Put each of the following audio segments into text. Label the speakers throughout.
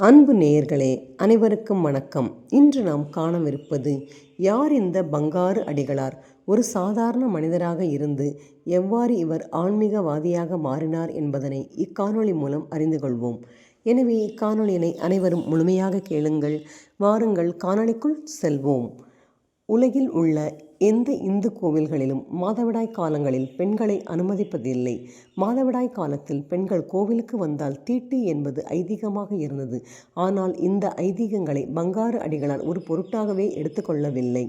Speaker 1: அன்பு நேயர்களே அனைவருக்கும் வணக்கம். இன்று நாம் காணவிருப்பது யார் இந்த பங்காறு அடிகளார்? ஒரு சாதாரண மனிதராக இருந்து எவ்வாறு இவர் ஆன்மீகவாதியாக மாறினார் என்பதனை இக்காணொளி மூலம் அறிந்து கொள்வோம். எனவே இக்காணொளியினை அனைவரும் முழுமையாக கேளுங்கள் வாருங்கள் காணொளிக்குள் செல்வோம். உலகில் உள்ள எந்த இந்து கோவில்களிலும் மாதவிடாய் காலங்களில் பெண்களை அனுமதிப்பதில்லை. மாதவிடாய் காலத்தில் பெண்கள் கோவிலுக்கு வந்தால் தீட்டு என்பது ஐதீகமாக இருந்தது. ஆனால் இந்த ஐதீகங்களை பங்காரு அடிகளார் ஒரு பொருட்டாகவே எடுத்துக்கொள்ளவில்லை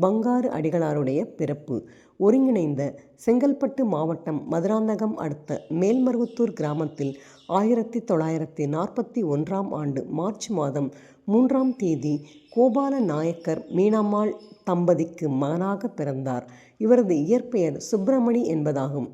Speaker 1: பங்காரு அடிகளாருடைய பிறப்பு. ஒருங்கிணைந்த செங்கல்பட்டு மாவட்டம் மதுராந்தகம் அடுத்த மேல்மருவத்தூர் கிராமத்தில் ஆயிரத்தி தொள்ளாயிரத்தி நாற்பத்தி ஒன்றாம் ஆண்டு மார்ச் மாதம் மூன்றாம் தேதி கோபால நாயக்கர் மீனம்மாள் தம்பதிக்கு மகனாக பிறந்தார். இவரது இயற்பெயர் சுப்பிரமணி என்பதாகும்.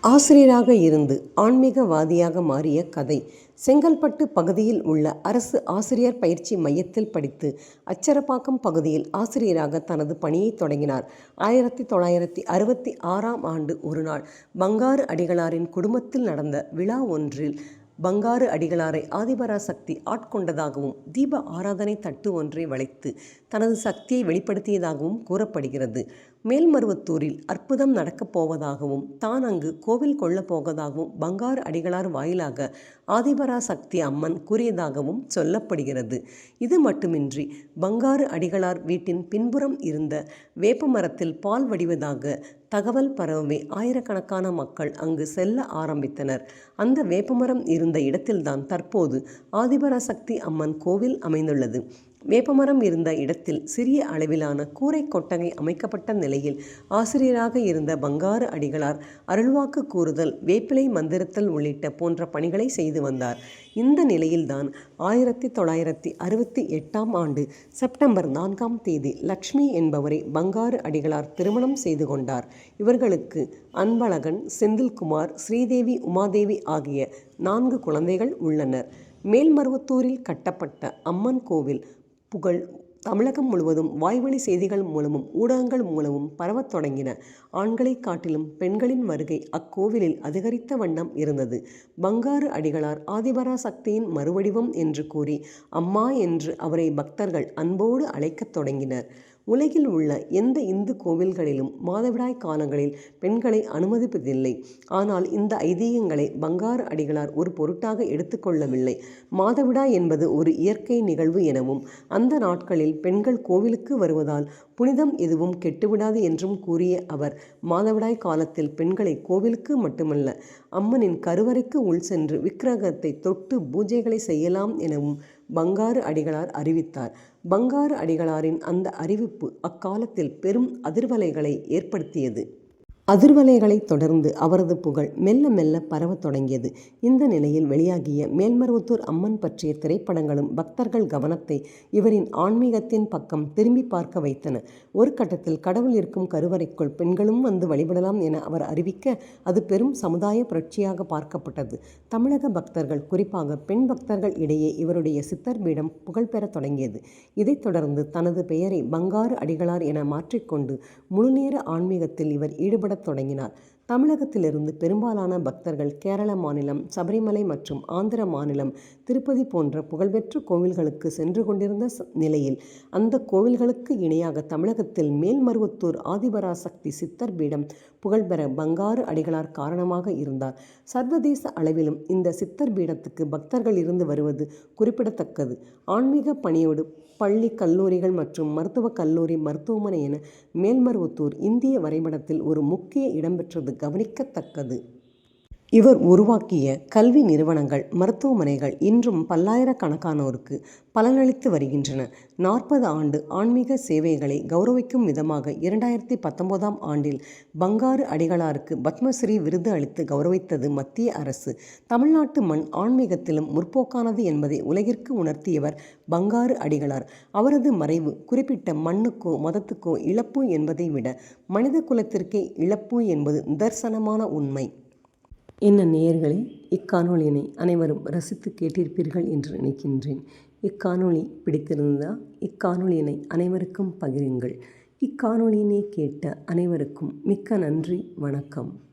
Speaker 1: ஆசிரியராக இருந்து ஆன்மீகவாதியாக மாறிய கதை. செங்கல்பட்டு பகுதியில் உள்ள அரசு ஆசிரியர் பயிற்சி மையத்தில் படித்து அச்சரப்பாக்கம் பகுதியில் ஆசிரியராக தனது பணியை தொடங்கினார். ஆயிரத்தி தொள்ளாயிரத்தி அறுபத்தி ஆறாம் ஆண்டு ஒரு நாள் பங்காரு அடிகளாரின் குடும்பத்தில் நடந்த விழா ஒன்றில் பங்காரு அடிகளாரை ஆதிபராசக்தி ஆட்கொண்டதாகவும் தீப ஆராதனை தட்டு ஒன்றை வளைத்து தனது சக்தியை வெளிப்படுத்தியதாகவும் கூறப்படுகிறது. மேல்மருவத்தூரில் அற்புதம் நடக்கப் போவதாகவும் தான் அங்கு கோவில் கொள்ளப் போவதாகவும் பங்காரு அடிகளார் வாயிலாக ஆதிபராசக்தி அம்மன் கூறியதாகவும் சொல்லப்படுகிறது. இது மட்டுமின்றி பங்காரு அடிகளார் வீட்டின் பின்புறம் இருந்த வேப்பமரத்தில் பால் வடிவதாக தகவல் பரவவே ஆயிரக்கணக்கான மக்கள் அங்கு செல்ல ஆரம்பித்தனர். அந்த வேப்பமரம் இருந்த இடத்தில்தான் தற்போது ஆதிபராசக்தி அம்மன் கோவில் அமைந்துள்ளது. வேப்பமரம் இருந்த இடத்தில் சிறிய அளவிலான கூரை கொட்டகை அமைக்கப்பட்ட நிலையில் ஆசிரியராக இருந்த பங்காரு அடிகளார் அருள்வாக்கு கூறுதல் வேப்பிலை மந்திரத்தல் உள்ளிட்ட போன்ற பணிகளை செய்து வந்தார். இந்த நிலையில்தான் ஆயிரத்தி தொள்ளாயிரத்தி அறுபத்தி எட்டாம் ஆண்டு செப்டம்பர் நான்காம் தேதி லக்ஷ்மி என்பவரை பங்காரு அடிகளார் திருமணம் செய்து கொண்டார். இவர்களுக்கு அன்பழகன் செந்தில்குமார் ஸ்ரீதேவி உமாதேவி ஆகிய நான்கு குழந்தைகள் உள்ளனர். மேல்மருவத்தூரில் கட்டப்பட்ட அம்மன் கோவில் புகழ் தமிழகம் முழுவதும் வாய்வழி செய்திகள் மூலமும் ஊடகங்கள் மூலமும் பரவத் தொடங்கின. ஆண்களை காட்டிலும் பெண்களின் வருகை அக்கோவிலில் அதிகரித்த வண்ணம் இருந்தது. பங்காரு அடிகளார் ஆதிபரா சக்தியின் மறுவடிவம் என்று கூறி அம்மா என்று அவரை பக்தர்கள் அன்போடு அழைக்கத் தொடங்கினர். உலகில் உள்ள எந்த இந்து கோவில்களிலும் மாதவிடாய் காலங்களில் பெண்களை அனுமதிப்பதில்லை. ஆனால் இந்த ஐதீகங்களை பங்காரு அடிகளார் ஒரு பொருட்டாக எடுத்துக்கொள்ளவில்லை மாதவிடாய் என்பது ஒரு இயற்கை நிகழ்வு எனவும் அந்த நாட்களில் பெண்கள் கோவிலுக்கு வருவதால் புனிதம் எதுவும் கெட்டுவிடாது என்றும் கூறிய அவர் மாதவிடாய் காலத்தில் பெண்களை கோவிலுக்கு மட்டுமல்ல அம்மனின் கருவறைக்கு உள் சென்று விக்கிரகத்தை தொட்டு பூஜைகளை செய்யலாம் எனவும் பங்காரு அடிகளார் அறிவித்தார். பங்காரு அடிகளாரின் அந்த அறிவிப்பு அக்காலத்தில் பெரும் அதிர்வலைகளை ஏற்படுத்தியது. அதிர்வலைகளைத் தொடர்ந்து அவரது புகழ் மெல்ல மெல்ல பரவத் தொடங்கியது. இந்த நிலையில் வெளியாகிய மேல்மருவத்தூர் அம்மன் பற்றிய திரைப்படங்களும் பக்தர்கள் கவனத்தை இவரின் ஆன்மீகத்தின் பக்கம் திரும்பி பார்க்க வைத்தன. ஒரு கட்டத்தில் கடவுள் இருக்கும் கருவறைக்குள் பெண்களும் வந்து வழிபடலாம் என அவர் அறிவிக்க அது பெரும் சமுதாய புரட்சியாக பார்க்கப்பட்டது. தமிழக பக்தர்கள் குறிப்பாக பெண் பக்தர்கள் இடையே இவருடைய சித்தர் பீடம் புகழ்பெறத் தொடங்கியது. இதைத் தொடர்ந்து தனது பெயரை பங்காரு அடிகளார் என மாற்றிக்கொண்டு முழுநேர ஆன்மீகத்தில் இவர் ஈடுபட தொடங்கினார் தமிழகத்திலிருந்து பெரும்பாலான பக்தர்கள் கேரள மாநிலம் சபரிமலை மற்றும் ஆந்திர மாநிலம் திருப்பதி போன்ற புகழ்பெற்ற கோவில்களுக்கு சென்று கொண்டிருந்த நிலையில் அந்த கோவில்களுக்கு இணையாக தமிழகத்தில் மேல்மருவத்தூர் ஆதிபராசக்தி சித்தர் பீடம் புகழ்பெற பங்காறு அடிகளார் காரணமாக இருந்தார். சர்வதேச அளவிலும் இந்த சித்தர் பீடத்துக்கு பக்தர்கள் இருந்து வருவது குறிப்பிடத்தக்கது. ஆன்மீக பணியோடு பள்ளி கல்லூரிகள் மற்றும் மருத்துவக் கல்லூரி மருத்துவமனை என மேல்மருவத்தூர் இந்திய வரைபடத்தில் ஒரு முக்கிய இடம்பெற்றது கவனிக்கத்தக்கது. இவர் உருவாக்கிய கல்வி நிறுவனங்கள் மருத்துவமனைகள் இன்றும் பல்லாயிரக்கணக்கானோருக்கு பலனளித்து வருகின்றன. நாற்பது ஆண்டு ஆன்மீக சேவைகளை கௌரவிக்கும் விதமாக இரண்டாயிரத்தி பத்தொன்பதாம் ஆண்டில் பங்காரு அடிகளாருக்கு பத்மஸ்ரீ விருது அளித்து கௌரவித்தது மத்திய அரசு. தமிழ்நாட்டு மண் ஆன்மீகத்திலும் முற்போக்கானது என்பதை உலகிற்கு உணர்த்தியவர் பங்காரு அடிகளார். அவரது மறைவு குறிப்பிட்ட மண்ணுக்கோ மதத்துக்கோ இழப்பு என்பதை விட மனித குலத்திற்கே இழப்பு என்பது நிதர்சனமான உண்மை. என்ன நேயர்களே இக்காணொலியினை அனைவரும் ரசித்து கேட்டிருப்பீர்கள் என்று நினைக்கின்றேன். இக்காணொளி பிடித்திருந்தால் இக்காணொலியினை அனைவருக்கும் பகிருங்கள். இக்காணொளியினை கேட்ட அனைவருக்கும் மிக்க நன்றி வணக்கம்.